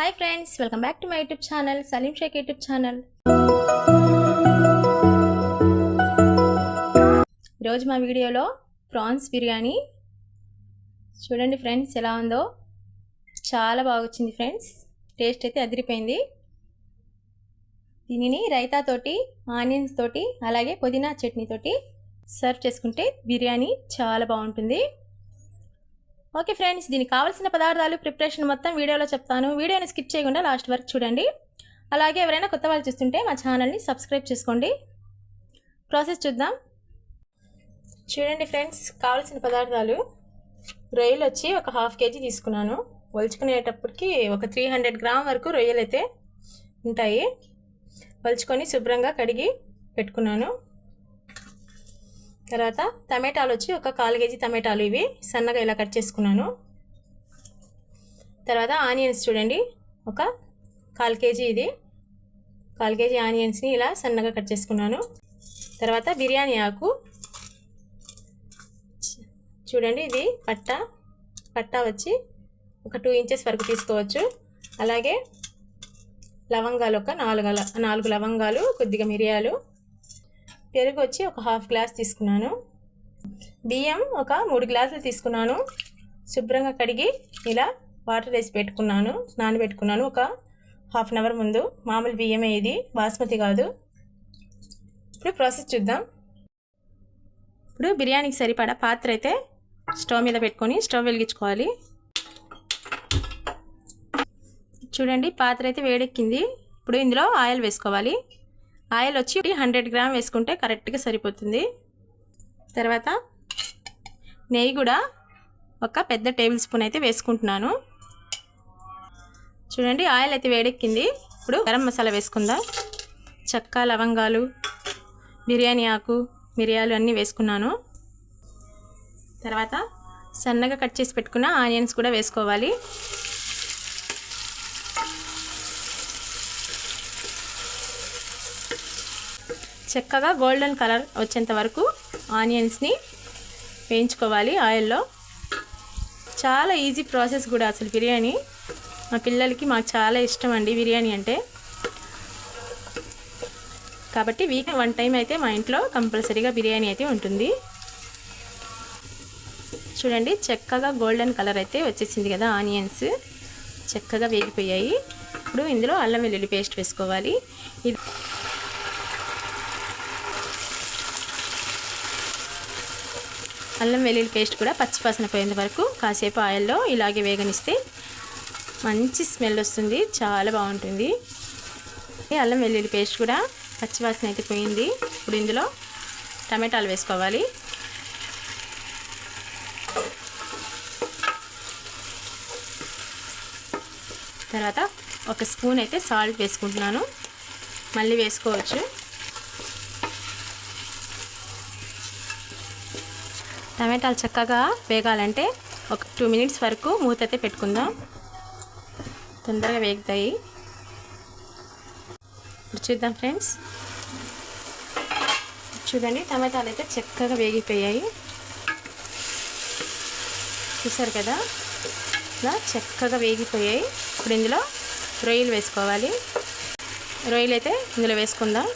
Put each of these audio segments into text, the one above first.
Hi friends welcome back to my YouTube channel Saleem Shaik YouTube channel. ఈరోజు మా వీడియోలో prawns biryani. చూడండి friends ఎలా ఉందో. చాలా బాగా వచ్చింది ఫ్రెండ్స్. టేస్ట్ అయితే అదిరిపోయింది. దీనిని రైతా తోటి ఆనియన్స్ తోటి అలాగే పుదీనా చట్నీ తోటి సర్వ్ చేసుకుంటే బిర్యానీ చాలా బాగుంటుంది. ఓకే ఫ్రెండ్స్ దీనికి కావాల్సిన పదార్థాలు ప్రిపరేషన్ మొత్తం వీడియోలో చెప్తాను. వీడియోని స్కిప్ చేయకుండా లాస్ట్ వరకు చూడండి. అలాగే ఎవరైనా కొత్త వాళ్ళు చూస్తుంటే మా ఛానల్ని సబ్స్క్రైబ్ చేసుకోండి. ప్రాసెస్ చూద్దాం. చూడండి ఫ్రెండ్స్ కావాల్సిన పదార్థాలు. రొయ్యలు వచ్చి ఒక హాఫ్ కేజీ తీసుకున్నాను. ఒలుచుకునేటప్పటికి ఒక త్రీ హండ్రెడ్ గ్రామ్ వరకు రొయ్యలు అయితే ఉంటాయి. ఒలుచుకొని శుభ్రంగా కడిగి పెట్టుకున్నాను. తర్వాత టమాటాలు వచ్చి ఒక కాలు కేజీ టమాటాలు ఇవి సన్నగా ఇలా కట్ చేసుకున్నాను. తర్వాత ఆనియన్స్ చూడండి ఒక కాల్ కేజీ ఇది. కాల్ కేజీ ఆనియన్స్ని ఇలా సన్నగా కట్ చేసుకున్నాను. తర్వాత బిర్యానీ ఆకు. చూడండి ఇది పట్ట పట్ట వచ్చి ఒక టూ ఇంచెస్ వరకు తీసుకోవచ్చు. అలాగే లవంగాలు ఒక నాలుగు నాలుగు లవంగాలు కొద్దిగా మిరియాలు పెరుగు వచ్చి ఒక హాఫ్ గ్లాస్ తీసుకున్నాను. బియ్యం ఒక మూడు గ్లాసులు తీసుకున్నాను. శుభ్రంగా కడిగి ఇలా వాటర్ వేసి పెట్టుకున్నాను నానబెట్టుకున్నాను. ఒక హాఫ్ అన్ అవర్ ముందు. మామూలు బియ్యమే ఇది బాస్మతి కాదు. ఇప్పుడు ప్రాసెస్ చూద్దాం. ఇప్పుడు బిర్యానీకి సరిపడా పాత్ర అయితే స్టవ్ మీద పెట్టుకొని స్టవ్ వెలిగించుకోవాలి. చూడండి పాత్ర అయితే వేడెక్కింది. ఇప్పుడు ఇందులో ఆయిల్ వేసుకోవాలి. ఆయిల్ వచ్చి హండ్రెడ్ గ్రామ్ వేసుకుంటే కరెక్ట్గా సరిపోతుంది. తర్వాత నెయ్యి కూడా ఒక పెద్ద టేబుల్ స్పూన్ అయితే వేసుకుంటున్నాను. చూడండి ఆయిల్ అయితే వేడెక్కింది. ఇప్పుడు గరం మసాలా వేసుకుందాం. చెక్క లవంగాలు బిర్యానీ ఆకు మిరియాలు అన్నీ వేసుకున్నాను. తర్వాత సన్నగా కట్ చేసి పెట్టుకున్న ఆనియన్స్ కూడా వేసుకోవాలి. చక్కగా గోల్డెన్ కలర్ వచ్చేంత వరకు ఆనియన్స్ని వేయించుకోవాలి ఆయిల్లో. చాలా ఈజీ ప్రాసెస్ కూడా అసలు బిర్యానీ. మా పిల్లలకి మాకు చాలా ఇష్టం అండి బిర్యానీ అంటే. కాబట్టి వీక్ వన్ టైం అయితే మా ఇంట్లో కంపల్సరీగా బిర్యానీ అయితే ఉంటుంది. చూడండి చక్కగా గోల్డెన్ కలర్ అయితే వచ్చేసింది కదా ఆనియన్స్. చక్కగా వేగిపోయాయి. ఇప్పుడు ఇందులో అల్లం వెల్లుల్లి పేస్ట్ వేసుకోవాలి. ఇది అల్లం వెల్లుల్లి పేస్ట్ కూడా పచ్చివాసన పోయేంత వరకు కాసేపు ఆయిల్లో ఇలాగే వేగనిస్తే మంచి స్మెల్ వస్తుంది చాలా బాగుంటుంది. అల్లం వెల్లుల్లి పేస్ట్ కూడా పచ్చివాసన అయితే పోయింది. ఇప్పుడు ఇందులో టమాటాలు వేసుకోవాలి. తర్వాత ఒక స్పూన్ అయితే సాల్ట్ వేసుకుంటున్నాను. మళ్ళీ వేసుకోవచ్చు. టమాటాలు చక్కగా వేగాలంటే ఒక టూ మినిట్స్ వరకు మూత అయితే పెట్టుకుందాం. తొందరగా వేగుతాయి. ఇప్పుడు చూద్దాం ఫ్రెండ్స్. చూడండి టమాటాలు అయితే చక్కగా వేగిపోయాయి. చూసారు కదా? ఇలా చక్కగా వేగిపోయాయి. ఇప్పుడు ఇందులో రొయ్యలు వేసుకోవాలి. రొయ్యలు అయితే ఇందులో వేసుకుందాం.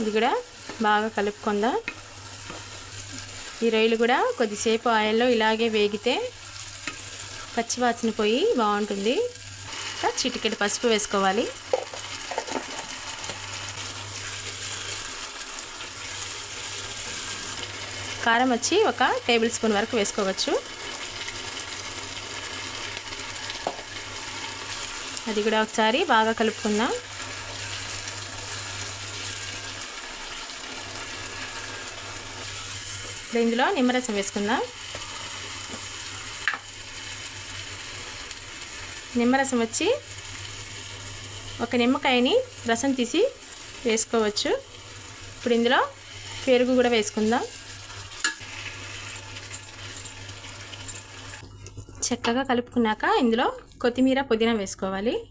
ఇది కూడా బాగా కలుపుకుందాం. ఈ రొయ్యలు కూడా కొద్దిసేపు ఆయిల్లో ఇలాగే వేగితే పచ్చివాసన పోయి బాగుంటుంది. చిటికెడు పసుపు వేసుకోవాలి. కారం వచ్చి ఒక టేబుల్ స్పూన్ వరకు వేసుకోవచ్చు. అది కూడా ఒకసారి బాగా కలుపుకుందాం. ఇప్పుడు ఇందులో నిమ్మరసం వేసుకుందాం. నిమ్మరసం వచ్చి ఒక నిమ్మకాయని రసం తీసి వేసుకోవచ్చు. ఇప్పుడు ఇందులో పెరుగు కూడా వేసుకుందాం. చక్కగా కలుపుకున్నాక ఇందులో కొత్తిమీర పుదీనా వేసుకోవాలి.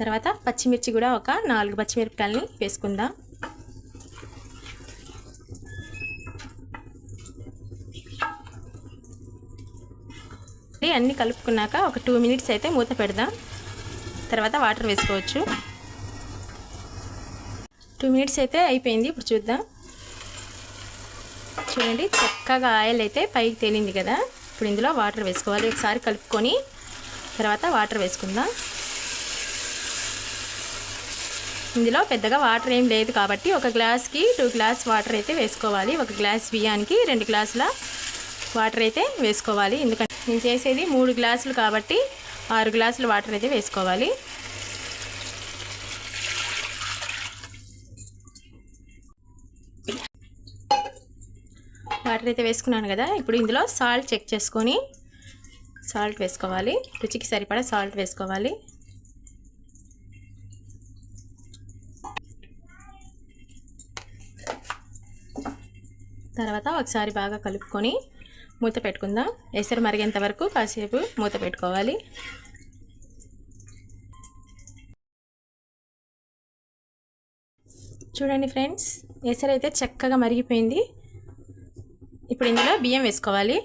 తర్వాత పచ్చిమిర్చి కూడా ఒక నాలుగు పచ్చిమిరపకాయలని వేసుకుందాం. అన్నీ కలుపుకున్నాక ఒక టూ మినిట్స్ అయితే మూత పెడదాం. తర్వాత వాటర్ వేసుకోవచ్చు. టూ మినిట్స్ అయితే అయిపోయింది. ఇప్పుడు చూద్దాం. చూడండి చక్కగా ఆయిల్ అయితే పైకి తేలింది కదా. ఇప్పుడు ఇందులో వాటర్ వేసుకోవాలి. ఒకసారి కలుపుకొని తర్వాత వాటర్ వేసుకుందాం. ఇందులో పెద్దగా వాటర్ ఏం లేదు కాబట్టి ఒక గ్లాస్కి టూ గ్లాస్ వాటర్ అయితే వేసుకోవాలి. ఒక గ్లాస్ బియ్యానికి రెండు గ్లాసుల వాటర్ అయితే వేసుకోవాలి. ఎందుకంటే నేను చేసేది మూడు గ్లాసులు కాబట్టి ఆరు గ్లాసుల వాటర్ అయితే వేసుకోవాలి. వాటర్ అయితే వేసుకున్నాను కదా ఇప్పుడు ఇందులో సాల్ట్ చెక్ చేసుకొని సాల్ట్ వేసుకోవాలి. రుచికి సరిపడా సాల్ట్ వేసుకోవాలి. తర్వాత ఒకసారి బాగా కలుపుకొని మూత పెట్టుకుందాం. ఎసరు మరిగేంత వరకు కాసేపు మూత పెట్టుకోవాలి. చూడండి ఫ్రెండ్స్ ఎసరు అయితే చక్కగా మరిగిపోయింది. ఇప్పుడు ఇందులో బియ్యం వేసుకోవాలి.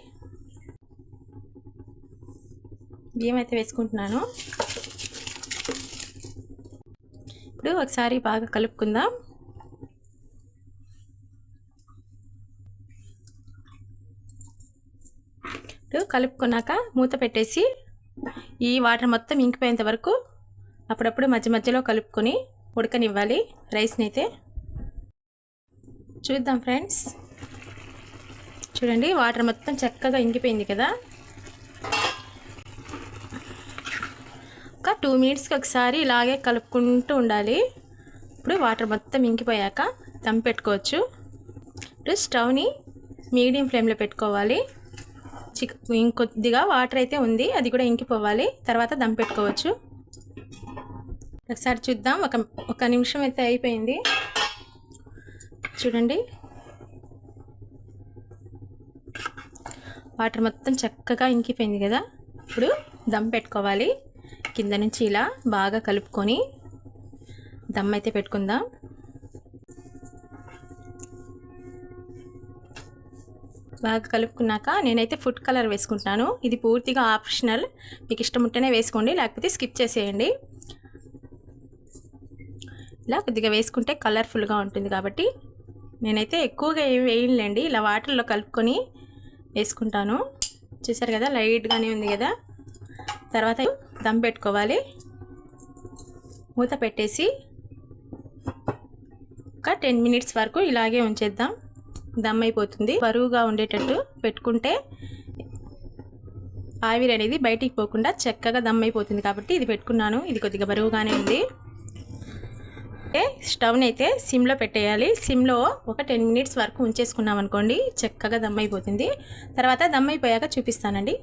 బియ్యం అయితే వేసుకుంటున్నాను. ఇప్పుడు ఒకసారి బాగా కలుపుకుందాం. ఇప్పుడు కలుపుకున్నాక మూత పెట్టేసి ఈ వాటర్ మొత్తం ఇంకిపోయేంత వరకు అప్పుడప్పుడు మధ్య మధ్యలో కలుపుకొని ఉడకనివ్వాలి రైస్ని అయితే చూద్దాం ఫ్రెండ్స్. చూడండి వాటర్ మొత్తం చక్కగా ఇంకిపోయింది కదా. ఒక టూ మినిట్స్కి ఒకసారి ఇలాగే కలుపుకుంటూ ఉండాలి. ఇప్పుడు వాటర్ మొత్తం ఇంకిపోయాక దమ్ పెట్టుకోవచ్చు ఇప్పుడు స్టవ్ని మీడియం ఫ్లేమ్లో పెట్టుకోవాలి. చిక్ ఇంకొద్దిగా వాటర్ అయితే ఉంది అది కూడా ఇంకిపోవాలి తర్వాత దమ్ పెట్టుకోవచ్చు. ఒకసారి చూద్దాం ఒక ఒక నిమిషం అయితే అయిపోయింది. చూడండి. వాటర్ మొత్తం చక్కగా ఇంకిపోయింది కదా? ఇప్పుడు దమ్ పెట్టుకోవాలి. కింద నుంచి ఇలా బాగా కలుపుకొని దమ్ అయితే పెట్టుకుందాం. బాగా కలుపుకున్నాక నేనైతే ఫుడ్ కలర్ వేసుకుంటున్నాను. ఇది పూర్తిగా ఆప్షనల్. మీకు ఇష్టం ఉంటేనే వేసుకోండి లేకపోతే స్కిప్ చేసేయండి. ఇలా కొద్దిగా వేసుకుంటే కలర్ఫుల్గా ఉంటుంది కాబట్టి నేనైతే ఎక్కువగా ఏమి వేయలేండి ఇలా వాటర్లో కలుపుకొని వేసుకుంటాను. చూసారు కదా లైట్గానే ఉంది కదా. తర్వాత దమ్ పెట్టుకోవాలి. మూత పెట్టేసి ఒక టెన్ మినిట్స్ వరకు ఇలాగే ఉంచేద్దాం. దమ్ అయిపోతుంది బరువుగా ఉండేటట్టు పెట్టుకుంటే ఆవిరి అనేది బయటికి పోకుండా చక్కగా దమ్ అయిపోతుంది కాబట్టి ఇది పెట్టుకున్నాను. ఇది కొద్దిగా బరువుగానే ఉంది. స్టవ్ని అయితే సిమ్లో పెట్టేయాలి. సిమ్లో ఒక టెన్ మినిట్స్ వరకు ఉంచేసుకున్నాం అనుకోండి చక్కగా దమ్ అయిపోతుంది తర్వాత దమ్ అయిపోయాక చూపిస్తానండి.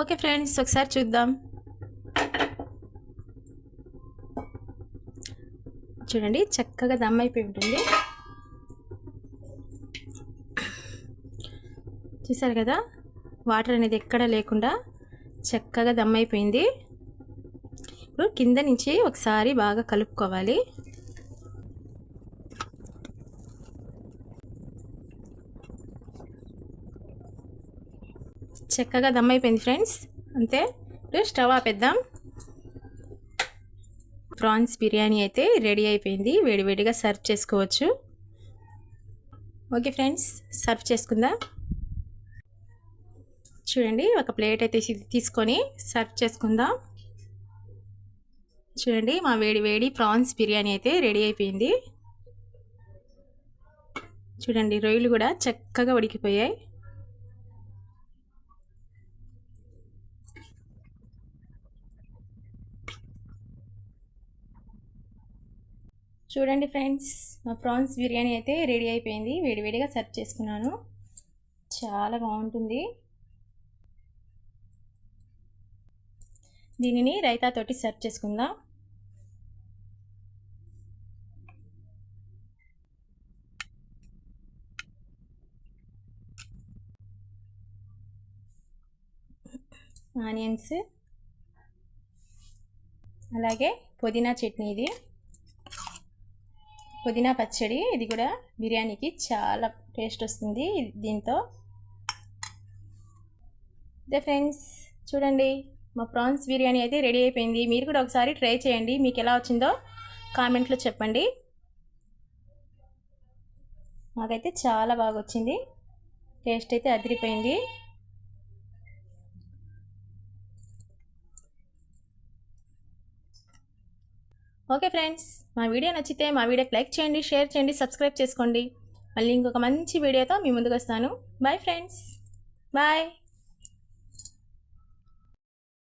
ఓకే ఫ్రెండ్స్ ఒకసారి చూద్దాం. చూడండి చక్కగా దమ్ అయిపోయి ఉంటుంది. చూసారు కదా? వాటర్ అనేది ఎక్కడ లేకుండా చక్కగా దమ్ అయిపోయింది ఇప్పుడు కింద నుంచి ఒకసారి బాగా కలుపుకోవాలి. చక్కగా దమ్ అయిపోయింది ఫ్రెండ్స్. అంతే. ఇప్పుడు స్టవ్ ఆపేద్దాం. ప్రాన్స్ బిర్యానీ అయితే రెడీ అయిపోయింది. వేడివేడిగా సర్వ్ చేసుకోవచ్చు. ఓకే ఫ్రెండ్స్ సర్వ్ చేసుకుందాం. చూడండి ఒక ప్లేట్ అయితే తీసుకొని సర్వ్ చేసుకుందాం. చూడండి మా వేడి వేడి ప్రాన్స్ బిర్యానీ అయితే రెడీ అయిపోయింది. చూడండి రొయ్యలు కూడా చక్కగా ఉడికిపోయాయి. చూడండి ఫ్రెండ్స్ మా ప్రాన్స్ బిర్యానీ అయితే రెడీ అయిపోయింది. వేడివేడిగా సర్వ్ చేసుకున్నాను. చాలా బాగుంటుంది. దీనిని రైతాతోటి సర్వ్ చేసుకుందాం. ఆనియన్స్ అలాగే పుదీనా చట్నీ ఇది. పుదీనా పచ్చడి ఇది కూడా బిర్యానీకి చాలా టేస్ట్ వస్తుంది దీంతో. అదే ఫ్రెండ్స్ చూడండి. మా ప్రాన్స్ బిర్యానీ అయితే రెడీ అయిపోయింది. మీరు కూడా ఒకసారి ట్రై చేయండి. మీకు ఎలా వచ్చిందో కామెంట్లో చెప్పండి. మాకైతే చాలా బాగా వచ్చింది. టేస్ట్ అయితే అదిరిపోయింది. ఓకే ఫ్రెండ్స్ మా వీడియో నచ్చితే మా వీడియోకి లైక్ చేయండి షేర్ చేయండి సబ్స్క్రైబ్ చేసుకోండి. మళ్ళీ ఇంకొక మంచి వీడియోతో మీ ముందుకు వస్తాను. Bye friends. బాయ్.